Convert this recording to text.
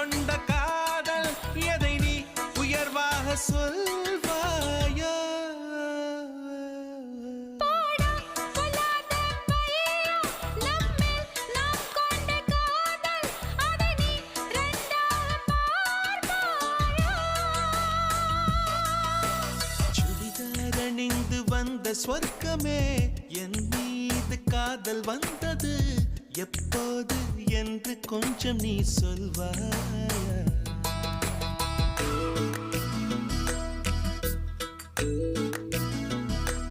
கொண்ட காதல் எதை நீ உயர்வாக சொல்வாயோ? வந்த சொர்க்கமே என் மீது காதல் வந்தது. எப்போது என்று கொஞ்சம் நீ சொல்வாயா.